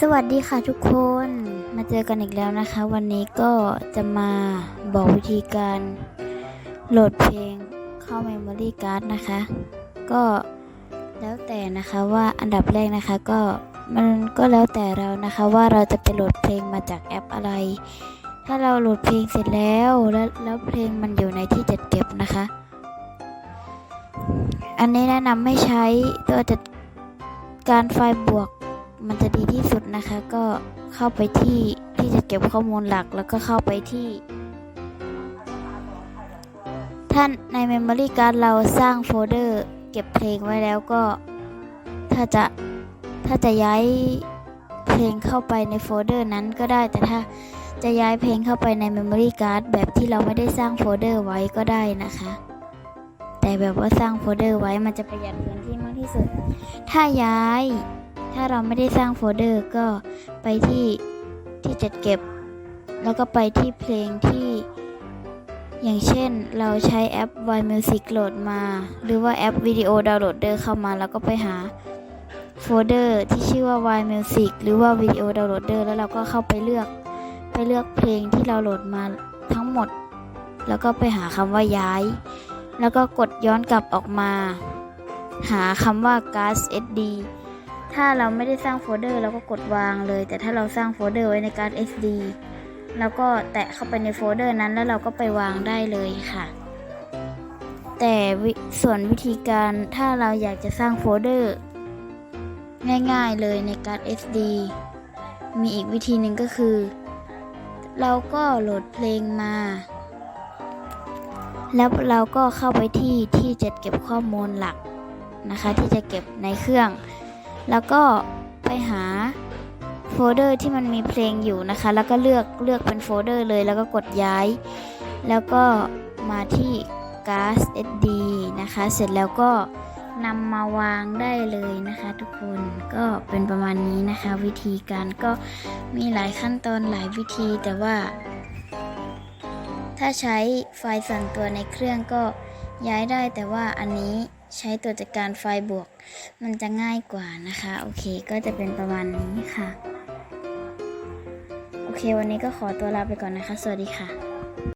สวัสดีค่ะทุกคนมาเจอกันอีกแล้วนะคะ วันนี้ก็จะมาบอกวิธีการโหลดเพลงเข้า Memory Card นะคะ ก็แล้วแต่นะคะว่าอันดับแรกนะคะก็มันก็แล้วแต่เรานะคะว่าเราจะไปโหลดเพลงมาจากแอปอะไร ถ้าเราโหลดเพลงเสร็จแล้วแล้วแล้วเพลงมันอยู่ในที่จัดเก็บนะคะ อันนี้แนะนำไม่ใช้ตัวจัดการไฟล์บวก มันจะดีที่สุดนะคะ ก็เข้าไปที่ที่จะเก็บข้อมูลหลักแล้วก็เข้าไปที่ ท่านใน Memory Card เราสร้างโฟลเดอร์เก็บเพลงไว้แล้วก็ ถ้าจะถ้าจะย้ายเพลงเข้าไปในโฟลเดอร์นั้นก็ได้แต่ถ้าจะย้ายเพลงเข้าไปใน Memory Card แบบที่เราไม่ได้สร้างโฟลเดอร์ไว้ก็ได้นะคะ แต่แบบว่าสร้างโฟลเดอร์ไว้มันจะประหยัดพื้นที่มากที่สุด ถ้าย้าย ถ้าเราไม่ได้สร้างโฟลเดอร์ก็ไปที่ที่จัดเก็บ แล้วก็ไปที่เพลงที่ อย่างเช่นเราใช้แอป Y Music โหลดมา หรือว่าแอปวิดีโอดาวน์โหลดเดอร์เข้ามาแล้วก็ไปหาโฟลเดอร์ที่ชื่อว่า Y Music หรือว่าวิดีโอดาวน์โหลดเดอร์แล้วเราก็เข้าไปเลือก ไปเลือกเพลงที่เราโหลดมาทั้งหมด แล้วก็ไปหาคำว่าย้าย แล้วก็กดย้อนกลับออกมา หาคำว่า gas sd ถ้าเราไม่ได้สร้างโฟลเดอร์เราก็กดวางเลย แต่ถ้าเราสร้างโฟลเดอร์ไว้ในการ SD แล้วก็แตะเข้าไปในโฟลเดอร์นั้นแล้วเราก็ไปวางได้เลยค่ะ แต่ส่วนวิธีการถ้าเราอยากจะสร้างโฟลเดอร์ง่ายๆเลยในการ SD มีอีกวิธีหนึ่งก็คือ เราก็โหลดเพลงมา แล้วเราก็เข้าไปที่ที่จะเก็บข้อมูลหลักนะคะ ที่จะเก็บในเครื่อง แล้วก็ไปหาโฟลเดอร์ที่มันมีเพลงอยู่นะคะ แล้วก็เลือกเลือกเป็นโฟลเดอร์เลยแล้วก็กดย้าย แล้วก็มาที่ gas sd นะคะ เสร็จแล้วก็นำมาวางได้เลยนะคะ ทุกคนก็เป็นประมาณนี้นะคะ วิธีการก็มีหลายขั้นตอนหลายวิธีแต่ว่า ถ้าใช้ไฟล์ส่วนตัวในเครื่องก็ย้ายได้แต่ว่าอันนี้ ใช้ตัวจัดการไฟบวก มันจะง่ายกว่านะคะ โอเคก็จะเป็นประมาณนี้ค่ะ โอเค วันนี้ก็ขอตัวลาไปก่อนนะคะ สวัสดีค่ะ